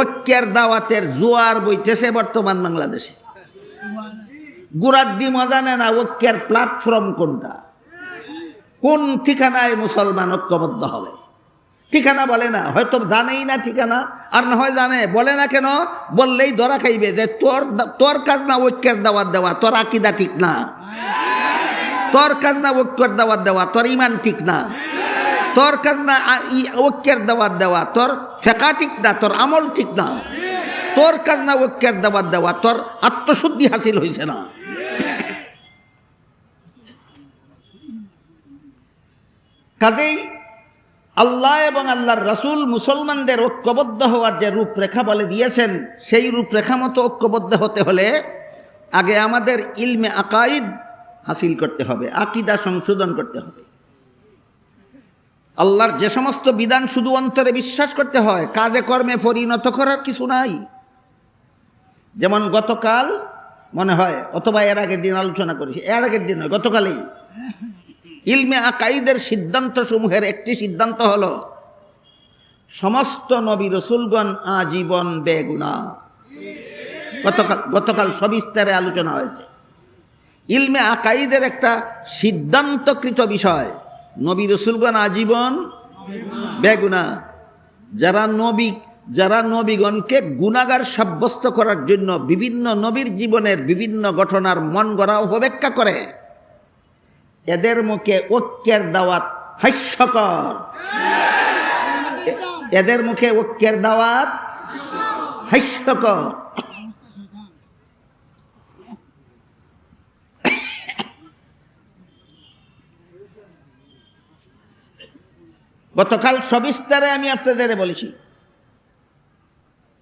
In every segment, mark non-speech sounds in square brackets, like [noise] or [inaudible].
ঐক্যের দাওয়াতের জোয়ার বইতেছে বর্তমান বাংলাদেশে। গুড়াড্ডি মজা না ঐক্যের প্ল্যাটফর্ম কোনটা? কোন ঠিকানায় মুসলমান ঐক্যবদ্ধ হবে? ঠিকানা বলে না, হয়তো জানেই না ঠিকানা, আর না হয় জানে, বলে না কেন? বললেই ধরা খাইবে যে তোর তোর কাজ না ঐক্যের দাওয়াত দেওয়া, তোর আকিদা ঠিক না। তোর কাজ না ঐক্যের দাওয়াত দেওয়া, তোর ইমান ঠিক না। তোর কাজ না ঐক্যের দাওয়াত দেওয়া, তোর ফেকা ঠিক না, তোর আমল ঠিক না। তোর কাজ না ঐক্যের দাওয়াত দেওয়া, তোর আত্মশুদ্ধি হাসিল হয়েছে না। কাজেই আল্লাহ এবং আল্লাহর রাসূল মুসলমানদের ঐক্যবদ্ধ হওয়ার যে রূপরেখা বলে দিয়েছেন, সেই রূপরেখা মতো ঐক্যবদ্ধ হতে হলে আগে আমাদের ইলমে আকাইদ হাসিল করতে হবে, আকিদা সংশোধন করতে হবে। আল্লাহর যে সমস্ত বিধান শুধু অন্তরে বিশ্বাস করতে হয়, কাজে কর্মে পরিণত করার কিছু নাই। যেমন গতকাল, মনে হয়, অথবা এর আগের দিন আলোচনা করেছি, এর আগের দিন নয়, গতকালেই। ইলমে আকাইদের সিদ্ধান্ত সমূহের একটি সিদ্ধান্ত হলো, সমস্ত নবী রসুলগণ আজীবন বেগুনা। গতকাল গতকাল সবিস্তারে আলোচনা হয়েছে। ইলমে আকাইদের একটা সিদ্ধান্তকৃত বিষয় নবী রসুলগণ আজীবন বেগুনা। যারা নবী, যারা নবীগণকে গুণাগার সাব্যস্ত করার জন্য বিভিন্ন নবীর জীবনের বিভিন্ন ঘটনার মন গড়া উপব্যাখ্যা করে, এদের মুখে ঐক্যের দাওয়াত হাস্যকর। এদের মুখে ঐক্যের দাওয়াত হাস্যকর। গতকাল সবিস্তারে আমি আপনাদের বলেছি।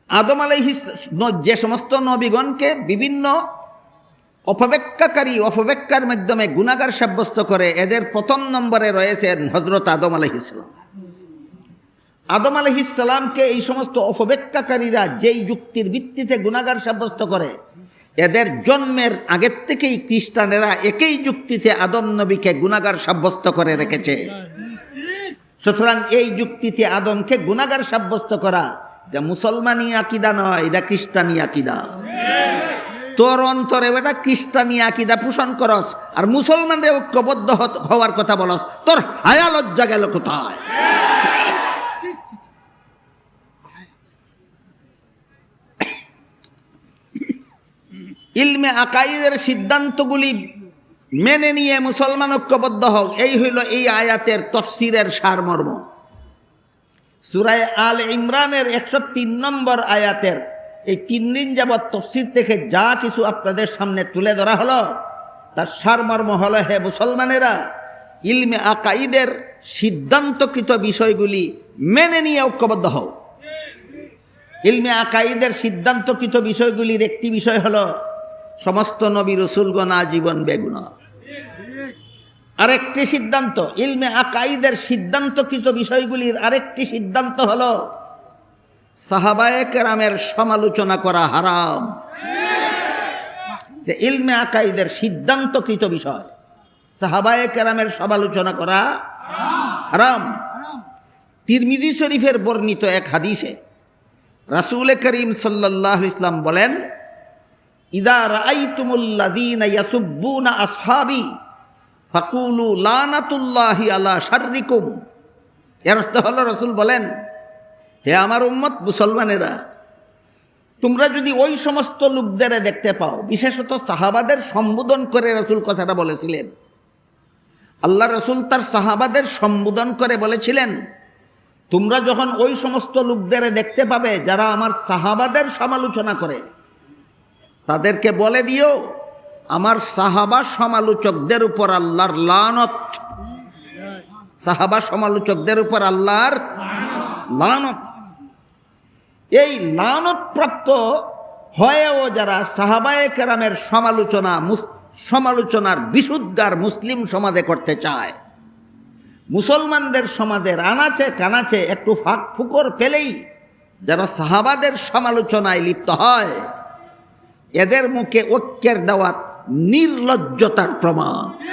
আদম আলাইহিস ন- যে সমস্ত নবীগণকে বিভিন্ন অপব্যাখ্যাকারী, অপব্যাখ্যার মাধ্যমে গুণাগার সাব্যস্ত করে এদের প্রথম নম্বরে রয়েছেন হজরত আদম আলহিসাম আদম আলহিসামকে এই সমস্ত অপব্যাখ্যাকারীরা যেই যুক্তির ভিত্তিতে গুণাগার সাব্যস্ত করে, এদের জন্মের আগের থেকেই খ্রিস্টানেরা একই যুক্তিতে আদম নবীকে গুণাগার সাব্যস্ত করে রেখেছে। সুতরাং এই যুক্তিতে আদমকে গুণাগার সাব্যস্ত করা, এটা মুসলমানি আকিদা নয়, এটা খ্রিস্টানি আকিদা। তোর অন্তরে বেটা খ্রিস্টানি আকিদা পোষণ করস, আর মুসলমানদের ঐক্যবদ্ধ হওয়ার কথা বলস, তোর হায়া লজ্জা গেল কোথায়? ইলমে আকাইদের সিদ্ধান্তগুলি মেনে নিয়ে মুসলমান ঐক্যবদ্ধ হও। এই হইল এই আয়াতের তফসিরের সারমর্ম। সুরায় আল ইমরানের একশো তিন নম্বর আয়াতের এই তিন দিন যাবৎ তফসির থেকে যা কিছু আপনাদের সামনে তুলে ধরা হলো, তার সারমর্ম হলো, হে মুসলমানেরা, ইলমে আকাইদের সিদ্ধান্তকৃত বিষয়গুলি মেনে নিয়ে ঐক্যবদ্ধ হও। ইলমে আকাইদের সিদ্ধান্তকৃত বিষয়গুলির একটি বিষয় হলো, সমস্ত নবী রসুলগণ আজীবন বেগুনা আরেকটি সিদ্ধান্ত, ইলমে আকাইদের সিদ্ধান্তকৃত বিষয়গুলির আরেকটি সিদ্ধান্ত হল, সাহাবায়ে কেরামের সমালোচনা করা হারাম। যে ইলমে আকাইদের সিদ্ধান্তকৃত বিষয়, সাহাবায়ে কেরামের সমালোচনা করা হারাম। তিরমিজি শরীফের বর্ণিত এক হাদিসে রাসূল করিম আলাইহি ইসলাম বলেন, ইদা রাআইতুমুল্লাযীনা ইয়াসুব্বুনা আসহাবি ফাকুলু লানাতুল্লাহি আলা শাররিকুম। এর অর্থ রসুল বলেন, হে আমার উম্মত মুসলমানেরা, তোমরা যদি ওই সমস্ত লোকদের দেখতে পাও, বিশেষত সাহাবাদের সম্বোধন করে রসুল কথাটা বলেছিলেন। আল্লাহ রসুল তার সাহাবাদের সম্বোধন করে বলেছিলেন, তোমরা যখন ওই সমস্ত লোকদের দেখতে পাবে যারা আমার সাহাবাদের সমালোচনা করে, তাদেরকে বলে দিও আমার সাহাবা সমালোচকদের উপর আল্লাহর লানত। সাহাবা সমালোচকদের উপর আল্লাহর লানত। এই লানত প্রাপ্ত হয়েও যারা সাহাবায়ে কেরামের সমালোচনা সমালোচনার বিশুদ্ধার মুসলিম সমাজে করতে চায়, মুসলমানদের সমাজের আনাচে কানাচে একটু ফাঁক ফুকর পেলেই যারা সাহাবাদের সমালোচনায় লিপ্ত হয়, এদের মুখে ঐক্যের দাওয়াত নির্লজ্জতার প্রমাণ।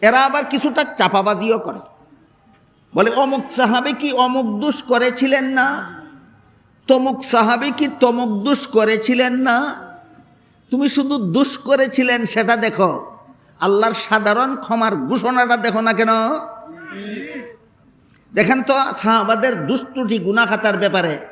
এরা আবার কিছুটা চাপাবাজিও করে। বলে, অমুক সাহাবি কি অমুক দুষ করেছিলেন না? তমুক সাহাবি কি তমুক দুষ করেছিলেন না? তুমি শুধু দুষ করেছিলেন, সেটা দেখো। আল্লাহর সাধারণ ক্ষমার ঘোষণাটা দেখো না কেন? দেখেন তো সাহাবাদের দুস্তুটি গুনাখাতার ব্যাপারে।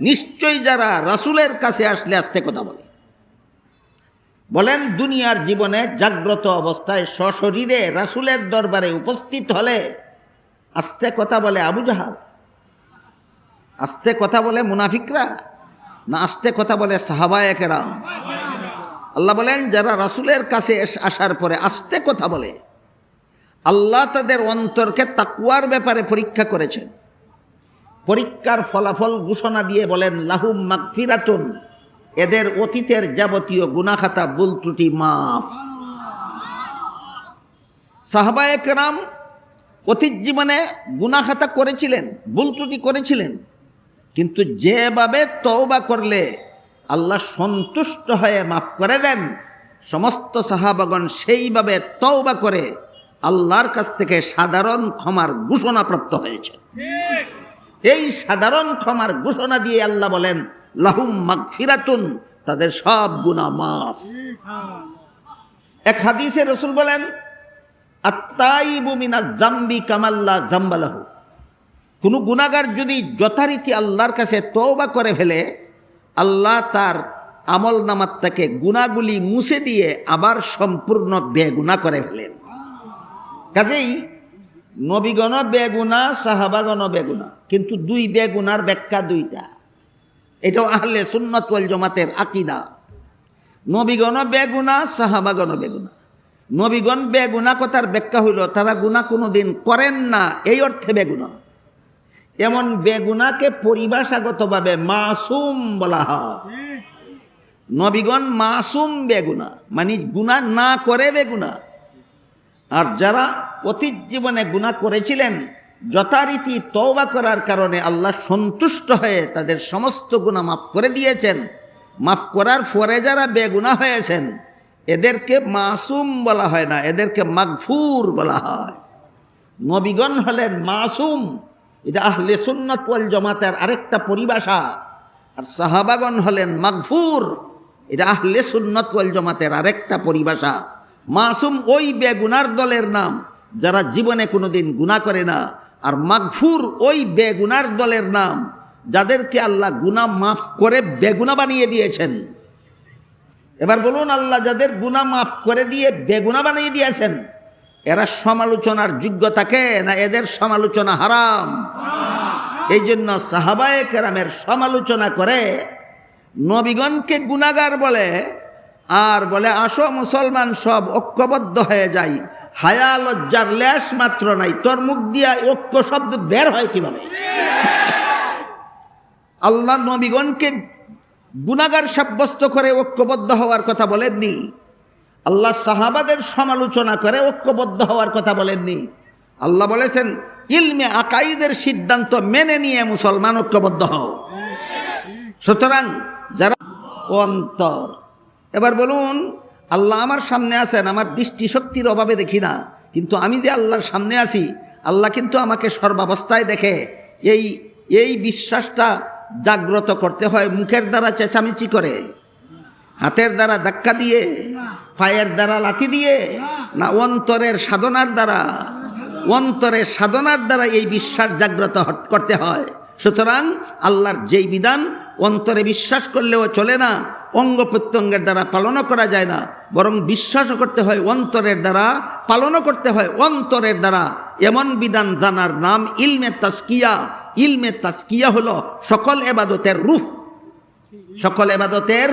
নিশ্চয়ই যারা রাসুলের কাছে আসলে আস্তে কথা বলে। বলেন, দুনিয়ার জীবনে জাগ্রত অবস্থায় সশরীরে রাসূলের দরবারে উপস্থিত হলে আস্তে কথা বলে আবু জাহাল? আস্তে কথা বলে মুনাফিকরা? না আস্তে কথা বলে সাহাবায়কেরা আল্লাহ বলেন, যারা রাসূলের কাছে আসার পরে আস্তে কথা বলে, আল্লাহ তাদের অন্তরকে তাকুয়ার ব্যাপারে পরীক্ষা করেছেন। পরীক্ষার ফলাফল ঘোষণা দিয়ে বলেন, লাহুম মাকফিরাতুন এদের অতীতের যাবতীয় গুনাখাতা বুল ত্রুটি মাফ। সাহাবায়ে কেরাম অতীত জীবনে গুনাখাতা করেছিলেন, ভুল ত্রুটি করেছিলেন, কিন্তু যেভাবে তওবা করলে আল্লাহ সন্তুষ্ট হয়ে মাফ করে দেন, সমস্ত সাহাবাগণ সেইভাবে তওবা করে আল্লাহর কাছ থেকে সাধারণ ক্ষমার ঘোষণাপ্রাপ্ত হয়েছে। এই সাধারণ ক্ষমার ঘোষণা দিয়ে আল্লাহ বলেন, লাহুম মাগফিরাতুন, তাদের সব গুনাহ মাফ। এক হাদিসে রসুল বলেন আত্মাইবু মিনা জাম্বি কামাল্লা জাম্বালাহু। কোনো গুনাগার যদি যথারীতি আল্লাহর কাছে তওবা করে ফেলে, আল্লাহ তার আমল নামাত্তাকে গুণাগুলি মুছে দিয়ে আবার সম্পূর্ণ বেগুনা করে ফেলেন। কাজেই নবীগণ বেগুনা সাহাবাগণ বেগুনা। কিন্তু দুই বেগুনার ব্যাখ্যা দুইটা। এটাও আহলে সুন্নত ওয়াল জমাতের আকিদা। নবীগণ বেগুনা সাহাবাগণ বেগুনা। নবীগণ বেগুনা কথার ব্যাখ্যা হইল তারা গুণা কোনোদিন করেন না এই অর্থে বেগুনা। এমন বেগুনাকে পরিভাষাগতভাবে মাসুম বলা হয়। নবীগণ মাসুম বেগুনা মানে গুণা না করে বেগুনা। আর যারা অতীত জীবনে গুণা করেছিলেন, যথারীতি তওবা করার কারণে আল্লাহ সন্তুষ্ট হয়ে তাদের সমস্ত গুণা মাফ করে দিয়েছেন। মাফ করার পরে যারা বেগুনা হয়েছেন, এদেরকে মাসুম বলা হয় না, এদেরকে মাগফুর বলা হয়। নবীগণ হলেন মাসুম, এটা আহলে সুন্নত ওয়াল জমাতের আরেকটা পরিভাষা। আর সাহাবাগণ হলেন মাগফুর, এটা আহলে সুন্নত ওয়াল জমাতের আরেকটা পরিভাষা। মাসুম ওই বেগুনার দলের নাম, যারা জীবনে কোনোদিন গুণা করে না। আর মাগফুর ওই বেগুনার দলের নাম, যাদেরকে আল্লাহ গুনাহ মাফ করে বেগুনা বানিয়ে দিয়েছেন। এবার বলুন আল্লাহ, যাদের গুনাহ মাফ করে দিয়ে বেগুনা বানিয়ে দিয়েছেন, এরা সমালোচনার যোগ্যতাকে না এদের সমালোচনা হারাম? এই জন্য সাহাবায়ে কেরামের সমালোচনা করে নবীগণকে গুনাগার বলে আর বলে, আসো মুসলমান সব, ঐক্যবদ্ধ হয়ে যাই। হায়া লজ্জার লেশ মাত্র নাই। তোর মুখ দিয়া ঐক্য শব্দ বের হয় কীভাবে? [laughs] আল্লাহ নবীগণকে গুনাগার সাব্যস্ত করে ঐক্যবদ্ধ হওয়ার কথা বলেননি। আল্লাহ সাহাবাদের সমালোচনা করে ঐক্যবদ্ধ হওয়ার কথা বলেননি। আল্লাহ বলেছেন, ইলমে আকাইদের সিদ্ধান্ত মেনে নিয়ে মুসলমান ঐক্যবদ্ধ হও। সুতরাং যারা অন্তর এবার বলুন, আল্লাহ আমার সামনে আছেন, আমার দৃষ্টিশক্তির অভাবে দেখি না, কিন্তু আমি যে আল্লাহর সামনে আছি, আল্লাহ কিন্তু আমাকে সর্বাবস্থায় দেখে। এই এই বিশ্বাসটা জাগ্রত করতে হয় মুখের দ্বারা চেঁচামেচি করে। হাতের দ্বারা ধাক্কা দিয়ে, পায়ের দ্বারা লাথি দিয়ে, না অন্তরের সাধনার দ্বারা, অন্তরের সাধনার দ্বারা এই বিশ্বাস জাগ্রত করতে হয়। সুতরাং আল্লাহর যেই বিধান, অন্তরে বিশ্বাস করলেও চলে না অঙ্গ প্রত্যঙ্গের দ্বারা পালনও করা যায় না, বরং বিশ্বাসও করতে হয় অন্তরের দ্বারা, পালনও করতে হয় অন্তরের দ্বারা। এমন বিধান জানার নাম ইলমে তাস্কিয়া। ইলমে তাস্কিয়া হলো সকল এবাদতের রূহ। সকল এবাদতের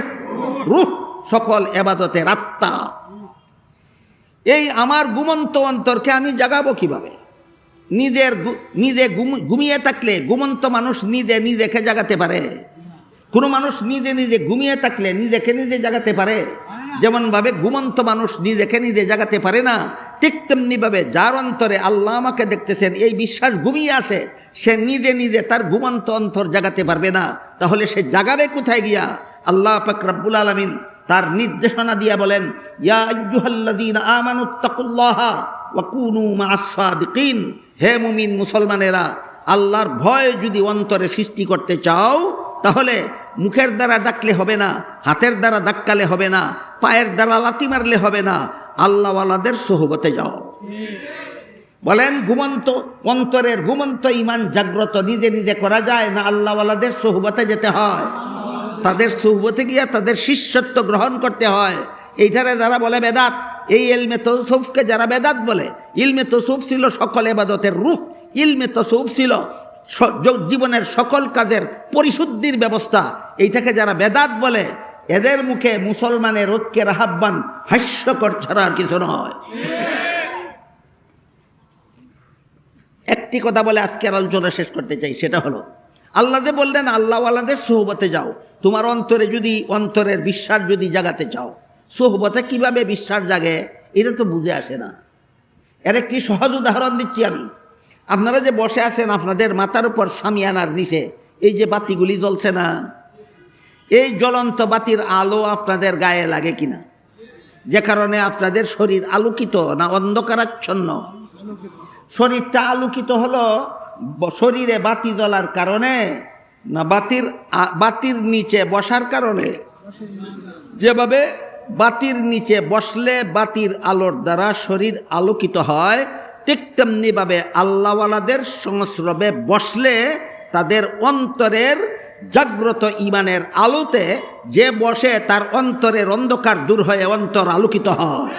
রূহ, সকল এবাদতের আত্মা। এই আমার গুমন্ত অন্তরকে আমি জাগাবো কীভাবে? নিজের নিজে ঘুম- ঘুমিয়ে থাকলে ঘুমন্ত মানুষ নিজে নিজেকে জাগাতে পারে। কোনো মানুষ নিজে নিজে ঘুমিয়ে থাকলে নিজেকে নিজে জাগাতে পারে। যেমনভাবে ঘুমন্ত মানুষ নিজেকে নিজে জাগাতে পারে না, ঠিক তেমনিভাবে যার অন্তরে আল্লাহ আমাকে দেখতেছেন, এই বিশ্বাস ঘুমিয়ে আছে, সে নিজে নিজে তার ঘুমন্ত অন্তর জাগাতে পারবে না। তাহলে সে জাগাবে কোথায় গিয়া? আল্লাহ পাক রব্বুল আলমিন তার নির্দেশনা দিয়া বলেন হে মুমিন মুসলমানেরা, আল্লাহর ভয় যদি অন্তরে সৃষ্টি করতে চাও তাহলে মুখের দ্বারা ডাকলে হবে না, হাতের দ্বারা ধাক্কালে হবে না, পায়ের দ্বারা লাতি মারলে হবে না, আল্লাহওয়ালাদের সোহবতে যাও। বলেন, ঘুমন্ত, অন্তরের ঘুমন্ত ইমান জাগ্রত, নিজে নিজে করা যায় না আল্লাহওয়ালাদের সোহবতে যেতে হয়? তাদের সোহবতে গিয়া তাদের শিষ্যত্ব গ্রহণ করতে হয়। এইটারে যারা বলে বেদাত, এই ইলমে তসৌফকে যারা বেদাত বলে, ইলমে তসৌফ ছিল সকল এবাদতের রূপ, ইলমে তসৌফ ছিল জীবনের সকল কাজের পরিশুদ্ধির ব্যবস্থা। এইটাকে যারা বেদাত বলে, এদের মুখে মুসলমানের ঐক্যের আহ্বান হাস্যকর ছাড়া আর কিছু নয়। একটি কথা বলে আজকের আলোচনা শেষ করতে চাই, সেটা হলো, আল্লাহ যে বললেন, আল্লাহওয়ালাদের সোহবতে যাও। তোমার অন্তরে যদি, অন্তরের বিশ্বাস যদি জাগাতে চাও, সোহবতে কীভাবে বিশ্বাস জাগে? এটা তো বুঝে আসে না। এর একটি সহজ উদাহরণ দিচ্ছি আমি। আপনারা যে বসে আছেন, আপনাদের মাথার উপর সামিয়ানার নিচে, এই যে বাতিগুলি জ্বলছে না? এই জ্বলন্ত বাতির আলো আপনাদের গায়ে লাগে কিনা? যে কারণে আপনাদের শরীর আলোকিত না অন্ধকারাচ্ছন্ন? শরীরটা আলোকিত হলো শরীরে বাতি জ্বলার কারণে না বাতির বাতির নিচে বসার কারণে? যেভাবে বাতির নিচে বসলে বাতির আলোর দ্বারা শরীর আলোকিত হয় ঠিক তেমনিভাবে আল্লাহওয়ালাদের সংস্রবে বসলে তাদের অন্তরের জাগ্রত ইমানের আলোতে যে বসে তার অন্তরের অন্ধকার দূর হয়ে অন্তর আলোকিত হয়।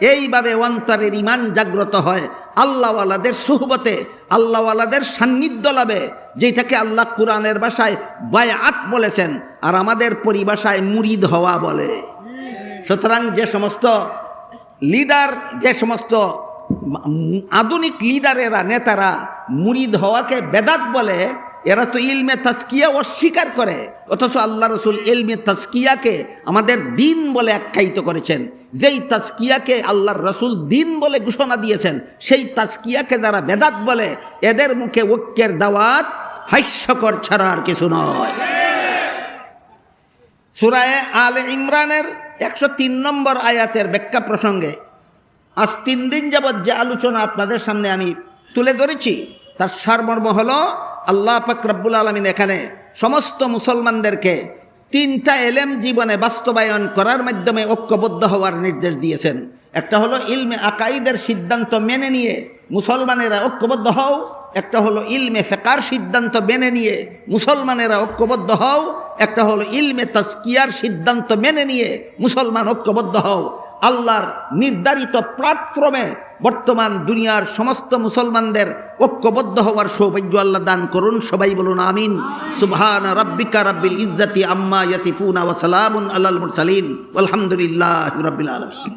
এইভাবে অন্তরের ইমান জাগ্রত হয় আল্লাহওয়ালাদের সুহবতে, আল্লাহওয়ালাদের সান্নিধ্য লাভে, যেটাকে আল্লাহ কোরআনের ভাষায় বায়াত বলেছেন আর আমাদের পরিভাষায় মুরিদ হওয়া বলে। সুতরাং যে সমস্ত লিডার যে সমস্ত আধুনিক লিডারেরা, নেতারা মুরিদ হওয়াকে বেদাত বলে, এরা তো ইলমে তাস্কিয়া অস্বীকার করে, অথচ আল্লাহ রসুল ইলমে তাস্কিয়াকে আমাদের দিন বলে আখ্যায়িত করেছেন। যেই তাস্কিয়াকে আল্লাহর রসুল দিন বলে ঘোষণা দিয়েছেন, সেই তাস্কিয়াকে যারা বেদাত বলে, এদের মুখে ঐক্যের দাওয়াত হাস্যকর ছাড়া আর কিছু নয়। সুরায় আলে ইমরানের একশো তিন নম্বর আয়াতের ব্যাখ্যা প্রসঙ্গে আজ তিন দিন যাবৎ যে আলোচনা আপনাদের সামনে আমি তুলে ধরেছি, তার সারমর্ম হলো, আল্লাহ পাক রব্বুল আলমিন এখানে সমস্ত মুসলমানদেরকে তিনটা এলেম জীবনে বাস্তবায়ন করার মাধ্যমে ঐক্যবদ্ধ হওয়ার নির্দেশ দিয়েছেন। একটা হলো ইলমে আকাইদের সিদ্ধান্ত মেনে নিয়ে মুসলমানেরা ঐক্যবদ্ধ হও, একটা হলো ইলমে ফেকার সিদ্ধান্ত মেনে নিয়ে মুসলমানেরা ঐক্যবদ্ধ হও, একটা হলো ইলমে তাস্কিয়ার সিদ্ধান্ত মেনে নিয়ে মুসলমান ঐক্যবদ্ধ হও। আল্লাহর নির্ধারিত প্ল্যাটফর্মে বর্তমান দুনিয়ার সমস্ত মুসলমানদের ঐক্যবদ্ধ হওয়ার সৌভাগ্য আল্লাহ দান করুন। সবাই বলুন আমিন। সুবহান রব্বিকা রাব্বিল ইজ্জাতি আম্মা ইয়াসিফুনা ওয়া সালামুন আলাল মুরসালিন। আলহামদুলিল্লাহ রাব্বিল আলামিন।